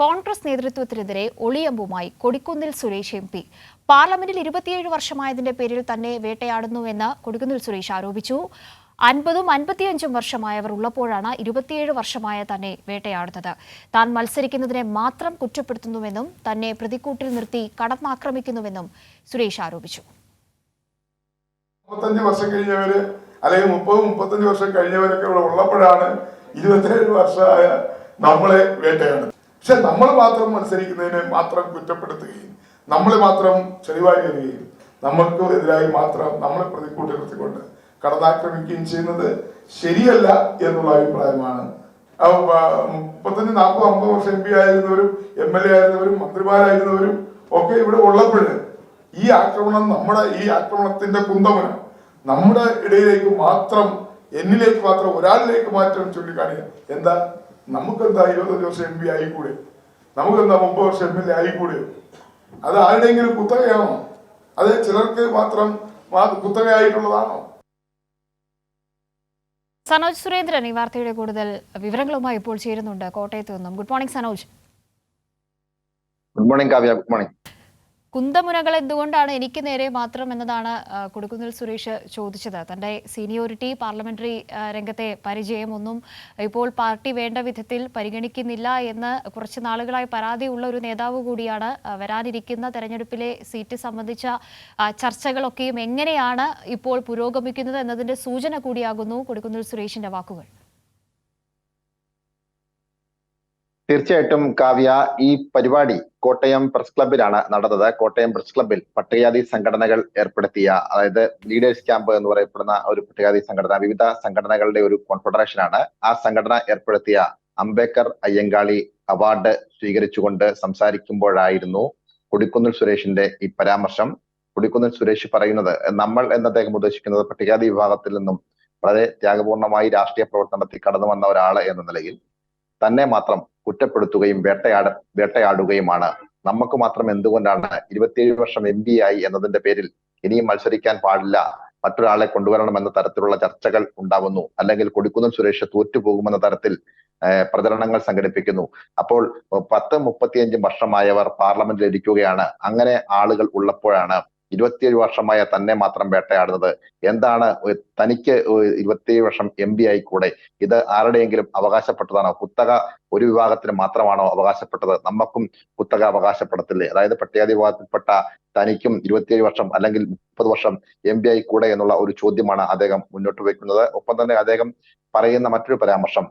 കോൺഗ്രസ് നേതൃത്വത്തിനെതിരെ ഒളിയമ്പുമായി Kodikunnil Suresh M P. പാർലമെന്റിൽ ഇരുപത്തിയേഴ് വർഷമായതിന്റെ പേരിൽ തന്നെ വേട്ടയാടുന്നുവെന്ന് കൊടിക്കുന്നിൽ സുരേഷ് ആരോപിച്ചു. അൻപതും അൻപത്തിയഞ്ചും വർഷമായവർ ഉള്ളപ്പോഴാണ് ഇരുപത്തിയേഴ് വർഷമായ തന്നെ വേട്ടയാടുന്നത്. താൻ മത്സരിക്കുന്നതിനെ മാത്രം കുറ്റപ്പെടുത്തുന്നുവെന്നും തന്നെ പ്രതിക്കൂട്ടിൽ നിർത്തി കടന്നാക്രമിക്കുന്നുവെന്നും സുരേഷ് ആരോപിച്ചു. മുപ്പത്തഞ്ച് വർഷം കഴിഞ്ഞവര് അല്ലെങ്കിൽ മുപ്പത് മുപ്പത്തഞ്ച് വർഷം കഴിഞ്ഞവരൊക്കെ ഉള്ളപ്പോഴാണ് ഇരുപത്തിയേഴ് വർഷമായ നമ്മളെ വേട്ടയാടുന്നത്. പക്ഷെ നമ്മൾ മാത്രം മത്സരിക്കുന്നതിനെ മാത്രം കുറ്റപ്പെടുത്തുകയും നമ്മൾ മാത്രം ചെളിവാരി എറിയുകയും നമ്മൾക്ക് എതിരായി മാത്രം നമ്മളെ പ്രതിക്കൂട്ടി നിർത്തിക്കൊണ്ട് കടന്നാക്രമിക്കുകയും ചെയ്യുന്നത് ശരിയല്ല എന്നുള്ള അഭിപ്രായമാണ്. മുപ്പത്തഞ്ച് നാൽപ്പത് അമ്പത് വർഷം എം പി ആയിരുന്നവരും എം എൽ എ ആയിരുന്നവരും മന്ത്രിമാരായിരുന്നവരും ഒക്കെ ഇവിടെ ഉള്ളപ്പോൾ ഈ ആക്രമണം നമ്മുടെ ഈ ആക്രമണത്തിന്റെ കുന്തമനം നമ്മുടെ ഇടയിലേക്ക് മാത്രം എന്നിലേക്ക് മാത്രം ഒരാളിലേക്ക് മാറ്റം ചൂണ്ടിക്കാണിക്കുക. എന്താ? നമുക്കെന്താ ഇരുപത്തഞ്ച് വർഷം എം പി ആയിക്കൂടെ? നമുക്കെന്താ മുപ്പത് വർഷം എം എൽ എ ആയിക്കൂടെ? അത് ആരുടെയെങ്കിലും കുത്തകയാണോ? അത് ചിലർക്ക് മാത്രം കുത്തകയായിട്ടുള്ളതാണോ? സനോജ് സുരേന്ദ്രൻ ഈ വാർത്തയുടെ കൂടുതൽ വിവരങ്ങളുമായി ഇപ്പോൾ ചേരുന്നുണ്ട്. കോട്ടയത്ത് നിന്നും. Good morning Sanoj. Good morning Kavya. Good morning. കുന്തമുനകൾ എന്തുകൊണ്ടാണ് എനിക്ക് നേരെ മാത്രം എന്നതാണ് കൊടുക്കുന്നിൽ സുരേഷ് ചോദിച്ചത്. തന്റെ സീനിയോറിറ്റി പാർലമെന്ററി രംഗത്തെ പരിചയമൊന്നും ഇപ്പോൾ പാർട്ടി വേണ്ട വിധത്തിൽ പരിഗണിക്കുന്നില്ല എന്ന് കുറച്ച് നാളുകളായി പരാതിയുള്ള ഒരു നേതാവ് കൂടിയാണ് വരാനിരിക്കുന്ന തെരഞ്ഞെടുപ്പിലെ സീറ്റ് സംബന്ധിച്ച ചർച്ചകളൊക്കെയും എങ്ങനെയാണ് ഇപ്പോൾ പുരോഗമിക്കുന്നത് എന്നതിന്റെ സൂചന കൂടിയാകുന്നു കൊടുക്കുന്നിൽ സുരേഷിന്റെ വാക്കുകൾ. തീർച്ചയായിട്ടും കാവ്യ ഈ പരിപാടി കോട്ടയം പ്രസ് ക്ലബിലാണ് നടന്നത്. കോട്ടയം പ്രസ് ക്ലബിൽ പട്ടികജാതി സംഘടനകൾ ഏർപ്പെടുത്തിയ അതായത് ലീഡേഴ്സ് ക്യാമ്പ് എന്ന് പറയപ്പെടുന്ന ഒരു പട്ടികജാതി സംഘടന വിവിധ സംഘടനകളുടെ ഒരു കോൺഫെഡറേഷനാണ്. ആ സംഘടന ഏർപ്പെടുത്തിയ അംബേദ്കർ അയ്യങ്കാളി അവാർഡ് സ്വീകരിച്ചുകൊണ്ട് സംസാരിക്കുമ്പോഴായിരുന്നു കൊടിക്കുന്നിൽ സുരേഷിന്റെ ഈ പരാമർശം. കൊടിക്കുന്നിൽ സുരേഷ് പറയുന്നത് നമ്മൾ എന്ന് അദ്ദേഹം ഉദ്ദേശിക്കുന്നത് പട്ടികജാതി വിഭാഗത്തിൽ നിന്നും വളരെ ത്യാഗപൂർണമായി രാഷ്ട്രീയ പ്രവർത്തനത്തിൽ കടന്നു വന്ന ഒരാൾ എന്ന നിലയിൽ തന്നെ മാത്രം കുറ്റപ്പെടുത്തുകയും വേട്ടയാട വേട്ടയാടുകയുമാണ്. നമുക്ക് മാത്രം എന്തുകൊണ്ടാണ് ഇരുപത്തിയേഴ് വർഷം എം പി ആയി എന്നതിന്റെ പേരിൽ ഇനിയും മത്സരിക്കാൻ പാടില്ല? മറ്റൊരാളെ കൊണ്ടുവരണം എന്ന തരത്തിലുള്ള ചർച്ചകൾ ഉണ്ടാവുന്നു. അല്ലെങ്കിൽ കൊടുക്കുന്ന സുരേഷ് തോറ്റുപോകുമെന്ന തരത്തിൽ പ്രചരണങ്ങൾ സംഘടിപ്പിക്കുന്നു. അപ്പോൾ പത്ത് മുപ്പത്തിയഞ്ചും വർഷമായവർ പാർലമെന്റിൽ ഇരിക്കുകയാണ്. അങ്ങനെ ആളുകൾ ഉള്ളപ്പോഴാണ് ഇരുപത്തിയേഴ് വർഷമായ തന്നെ മാത്രം വേട്ടയാടുന്നത്. എന്താണ് തനിക്ക് ഇരുപത്തിയേഴ് വർഷം എം പി ആയിക്കൂടെ? ഇത് ആരുടെയെങ്കിലും അവകാശപ്പെട്ടതാണോ? കുത്തക ഒരു വിഭാഗത്തിന് മാത്രമാണോ അവകാശപ്പെട്ടത്? നമുക്കും കുത്തക അവകാശപ്പെടത്തില്ലേ? അതായത് പട്ടികജാതി വിഭാഗത്തിൽപ്പെട്ട തനിക്കും ഇരുപത്തിയേഴ് വർഷം അല്ലെങ്കിൽ മുപ്പത് വർഷം എം പി ആയി കൂടെ എന്നുള്ള ഒരു ചോദ്യമാണ് അദ്ദേഹം മുന്നോട്ട് വെക്കുന്നത് ഒപ്പം തന്നെ അദ്ദേഹം പറയുന്ന മറ്റൊരു പരാമർശം.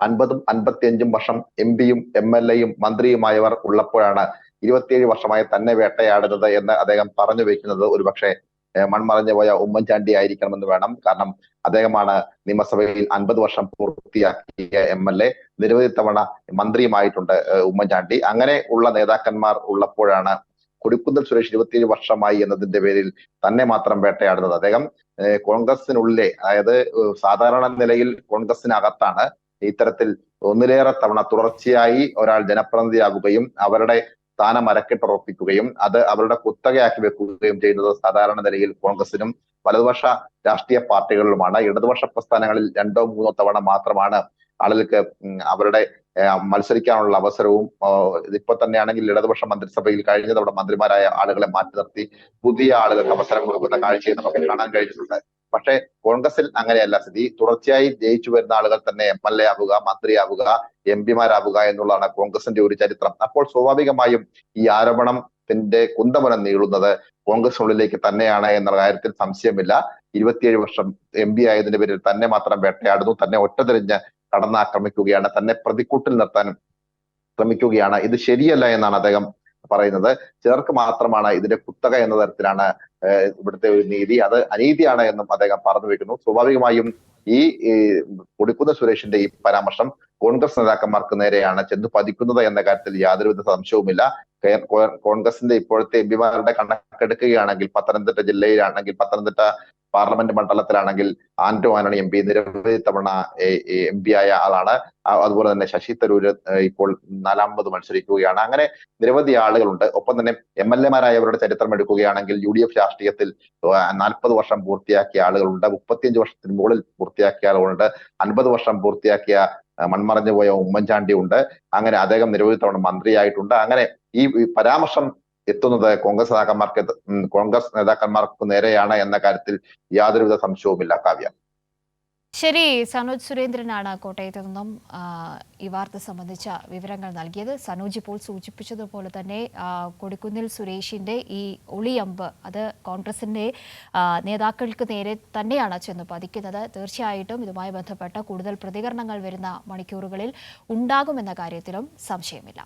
അൻപതും അൻപത്തിയഞ്ചും വർഷം എം പിയും എം എൽ എയും മന്ത്രിയുമായവർ ഉള്ളപ്പോഴാണ് ഇരുപത്തിയേഴ് വർഷമായി തന്നെ വേട്ടയാടുന്നത് എന്ന് അദ്ദേഹം പറഞ്ഞു വെക്കുന്നത്. ഒരുപക്ഷെ മൺമറഞ്ഞു പോയ ഉമ്മൻചാണ്ടി ആയിരിക്കണമെന്ന് വേണം. കാരണം അദ്ദേഹമാണ് നിയമസഭയിൽ അൻപത് വർഷം പൂർത്തിയാക്കിയ എം എൽ എ. നിരവധി തവണ മന്ത്രിയുമായിട്ടുണ്ട് ഉമ്മൻചാണ്ടി. അങ്ങനെ ഉള്ള നേതാക്കന്മാർ ഉള്ളപ്പോഴാണ് കൊടിക്കുന്നിൽ സുരേഷ് ഇരുപത്തിയേഴ് വർഷമായി എന്നതിന്റെ പേരിൽ തന്നെ മാത്രം വേട്ടയാടുന്നത്. അദ്ദേഹം കോൺഗ്രസിനുള്ളിലെ അതായത് സാധാരണ നിലയിൽ കോൺഗ്രസിനകത്താണ് ഇത്തരത്തിൽ ഒന്നിലേറെ തവണ തുടർച്ചയായി ഒരാൾ ജനപ്രതിനിധിയാകുകയും അവരുടെ സ്ഥാനം അരക്കിട്ടുറപ്പിക്കുകയും അത് അവരുടെ കുത്തകയാക്കി വെക്കുകയും ചെയ്യുന്നത് സാധാരണ നിലയിൽ കോൺഗ്രസിനും വലതുപക്ഷ രാഷ്ട്രീയ പാർട്ടികളിലുമാണ്. ഇടതുപക്ഷ പ്രസ്ഥാനങ്ങളിൽ രണ്ടോ മൂന്നോ തവണ മാത്രമാണ് ആളുകൾക്ക് അവരുടെ മത്സരിക്കാനുള്ള അവസരവും ഇപ്പൊ തന്നെയാണെങ്കിൽ ഇടതുപക്ഷ മന്ത്രിസഭയിൽ കഴിഞ്ഞ തവണ മന്ത്രിമാരായ ആളുകളെ മാറ്റി നിർത്തി പുതിയ ആളുകൾക്ക് അവസരം കൊടുക്കുന്ന കാഴ്ചയെ നമുക്ക് കാണാൻ കഴിഞ്ഞിട്ടുണ്ട്. പക്ഷേ കോൺഗ്രസിൽ അങ്ങനെയല്ല സ്ഥിതി തുടർച്ചയായി ജയിച്ചു വരുന്ന ആളുകൾ തന്നെ എം എൽ എ ആവുക മന്ത്രിയാവുക എം പിമാരാവുക എന്നുള്ളതാണ് കോൺഗ്രസിന്റെ ഒരു ചരിത്രം. അപ്പോൾ സ്വാഭാവികമായും ഈ ആരോപണത്തിന്റെ കുന്തമനം നീളുന്നത് കോൺഗ്രസിനുള്ളിലേക്ക് തന്നെയാണ് എന്ന കാര്യത്തിൽ സംശയമില്ല. ഇരുപത്തിയേഴ് വർഷം എം പി ആയതിന്റെ പേരിൽ തന്നെ മാത്രം വേട്ടയാടുന്നു. തന്നെ ഒറ്റ തിരിഞ്ഞ് കടന്നാക്രമിക്കുകയാണ്. തന്നെ പ്രതിക്കൂട്ടിൽ നിർത്താൻ ശ്രമിക്കുകയാണ്. ഇത് ശരിയല്ല എന്നാണ് അദ്ദേഹം പറയുന്നത്. ചിലർക്ക് മാത്രമാണ് ഇതിന്റെ കുത്തക എന്ന തരത്തിലാണ് ഇവിടുത്തെ ഒരു നീതി. അത് അനീതിയാണ് എന്നും അദ്ദേഹം പറഞ്ഞു വെക്കുന്നു. സ്വാഭാവികമായും ഈ കൊടുക്കുന്ന സുരേഷിന്റെ ഈ പരാമർശം കോൺഗ്രസ് നേതാക്കന്മാർക്ക് നേരെയാണ് ചെന്ന് പതിക്കുന്നത് എന്ന കാര്യത്തിൽ യാതൊരുവിധ സംശയവുമില്ല. കോൺഗ്രസിന്റെ ഇപ്പോഴത്തെ എം പിമാരുടെ കണക്കെടുക്കുകയാണെങ്കിൽ പത്തനംതിട്ട ജില്ലയിലാണെങ്കിൽ പത്തനംതിട്ട പാർലമെന്റ് മണ്ഡലത്തിലാണെങ്കിൽ ആന്റോ ആന്റണി എം പി നിരവധി തവണ എം പി ആയ ആളാണ്. അതുപോലെ തന്നെ ശശി തരൂര് ഇപ്പോൾ നാലാമത് മത്സരിക്കുകയാണ്. അങ്ങനെ നിരവധി ആളുകളുണ്ട്. ഒപ്പം തന്നെ എം എൽ എമാരായവരുടെ ചരിത്രം എടുക്കുകയാണെങ്കിൽ യു ഡി എഫ് രാഷ്ട്രീയത്തിൽ നാൽപ്പത് വർഷം പൂർത്തിയാക്കിയ ആളുകളുണ്ട്. മുപ്പത്തിയഞ്ച് വർഷത്തിന് മുകളിൽ പൂർത്തിയാക്കിയ ആളുകളുണ്ട്. അൻപത് വർഷം പൂർത്തിയാക്കിയ മൺമറഞ്ഞു പോയ ഉമ്മൻചാണ്ടി ഉണ്ട് അങ്ങനെ അദ്ദേഹം നിരവധി തവണ മന്ത്രിയായിട്ടുണ്ട്. അങ്ങനെ ഈ പരാമർശം എത്തുന്നത് കോൺഗ്രസ് നേതാക്കന്മാർക്ക് കോൺഗ്രസ് നേതാക്കന്മാർക്ക് നേരെയാണ് എന്ന കാര്യത്തിൽ യാതൊരുവിധ സംശയവുമില്ല. കാവ്യ. ശരി സനോജ് സുരേന്ദ്രനാണ് കോട്ടയത്ത് നിന്നും ഈ വാർത്ത സംബന്ധിച്ച വിവരങ്ങൾ നൽകിയത്. സനോജ് ഇപ്പോൾ സൂചിപ്പിച്ചതുപോലെ തന്നെ കൊടിക്കുന്നിൽ സുരേഷിന്റെ ഈ ഒളിയമ്പ് അത് കോൺഗ്രസിന്റെ നേതാക്കൾക്ക് നേരെ തന്നെയാണ് ചെന്ന് പതിക്കുന്നത്. തീർച്ചയായിട്ടും ഇതുമായി ബന്ധപ്പെട്ട കൂടുതൽ പ്രതികരണങ്ങൾ വരുന്ന മണിക്കൂറുകളിൽ ഉണ്ടാകുമെന്ന കാര്യത്തിലും സംശയമില്ല.